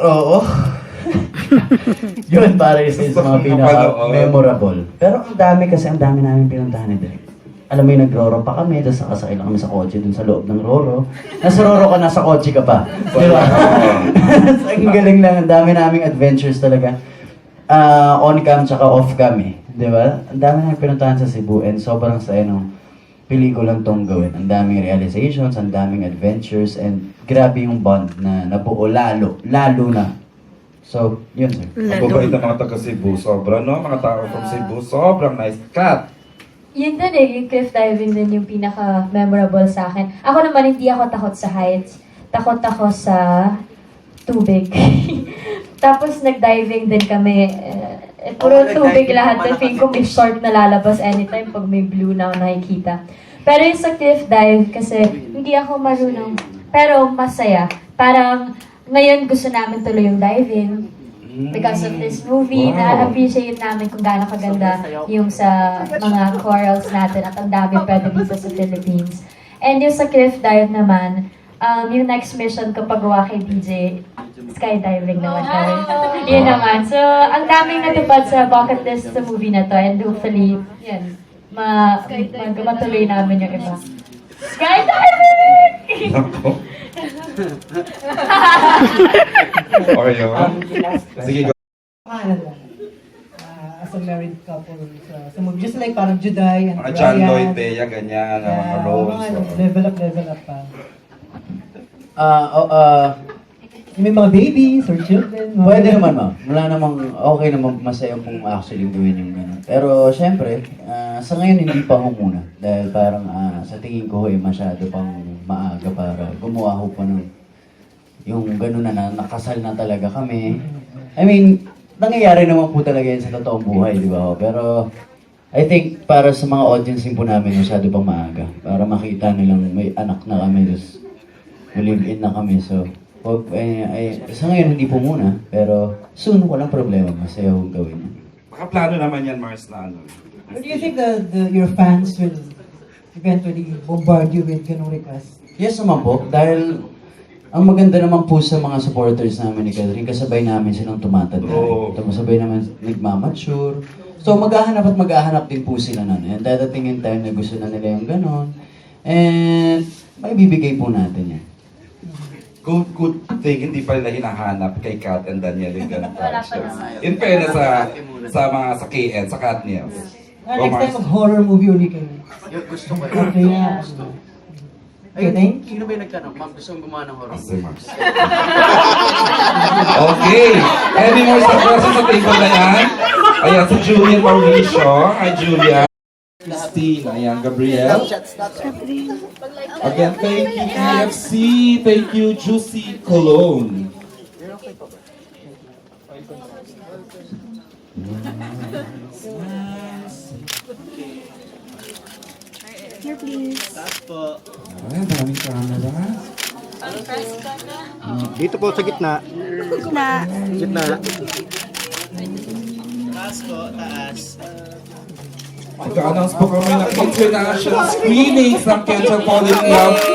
Oo. Yun para yun sa mga pinaka-memorable. Pero ang dami kasi, ang dami namin pinuntahan ni Direk. Alam mo yung nag-roro pa kami, tapos nakasakay lang kami sa kotse dun sa loob ng roro. Nasa roro ka, nasa kotse ka pa. Di ba? Ang galing lang, ang dami naming adventures talaga. Ah, on cam tsaka off cam eh. Di ba? Ang dami namin pinuntahan sa Cebu and sobrang saya nung pelikulang tong gawin. Ang daming realizations, ang daming adventures, and grabe yung bond na nabuo lalo, lalo na. So, yun sir. Ang babait ng mga taga Cebu, sobra, no? Mga tao from Cebu, sobrang nice. Kat! Yun din eh, yung cliff diving din yung pinaka-memorable sa akin. Ako naman, hindi ako takot sa heights. Takot ako sa tubig. Tapos nag-diving din kami. Eh, eh, puro Oo, tubig nag-diving lahat. naman I think ako. kung may short na lalabas anytime pag may blue na ako nakikita. Pero yung sa cliff dive, kasi hindi ako marunong. Pero masaya. Parang ngayon gusto namin tuloy yung diving. Because of this movie, Wow. na-appreciate namin kung gaano kaganda yung sa mga corals natin at ang dami pwede dito sa Philippines. And yung sa cliff dive naman, um, yung next mission ko pagawa kay DJ, skydiving naman kami. Yun naman. So, ang daming natupad sa bucket list sa movie na to and hopefully, yan, ma, mag matuloy namin yung iba. Skydiving! Ako. okay yun. Sige, go. Ano. Ah, as a married couple sa, sa movie. Just like parang Juday and Mga John Brian. Lloyd, Bea, ganyan, mga Yeah, Rose. mga oh. level up, level up pa. Oh, ah, May mga babies or children. mga pwede naman ma'am. Wala namang, okay naman, masaya kung actually gawin yung gano'n. Pero syempre, ah, sa ngayon hindi pa ho muna. Dahil parang ah, sa tingin ko eh, masyado pang maaga para gumawa ho pa ng yung gano'n na, na nakasal na talaga kami. I mean, nangyayari naman po talaga yan sa totoong buhay, di ba ho? Pero I think para sa mga audience po namin, masyado pang maaga. Para makita nilang may anak na kami, tapos live in na kami. So, wag, eh, ay, sa ngayon hindi po muna, pero soon walang problema. Masaya kong gawin yan. Baka plano naman yan, Mars, na ano. But do you think the, the, your fans will eventually bombard you with ganong request? Yes naman po, dahil ang maganda naman po sa mga supporters namin ni Catherine, kasabay namin silang tumatanda. Oo. Tapos sabay naman nagmamature. So maghahanap at maghahanap din po sila nun. And dadating yung time na gusto na nila yung ganon. And may bibigay po natin yan. Good, good thing, hindi pa nila hinahanap kay Kat and Daniel yung ganun characters. In fairness sa, sa mga sa KN, sa Kat Niels. Ah, next time mag-horror movie uli kayo. gusto ko Okay, yeah. Okay, thank Sino ba yung nagtanong? Ma'am, gusto kong gumawa ng horror? Okay. Any more questions sa table na yan? Ayan, si Julian Mauricio. Hi, Julian. Christine. Ayan, Gabriel. Again, thank you, KFC. Thank you, Juicy Cologne. Ayan, maraming camera. Dito po sa gitna. Gitna. Gitna. Mag-announce po To announce performing ng international screenings ng Kendra in love.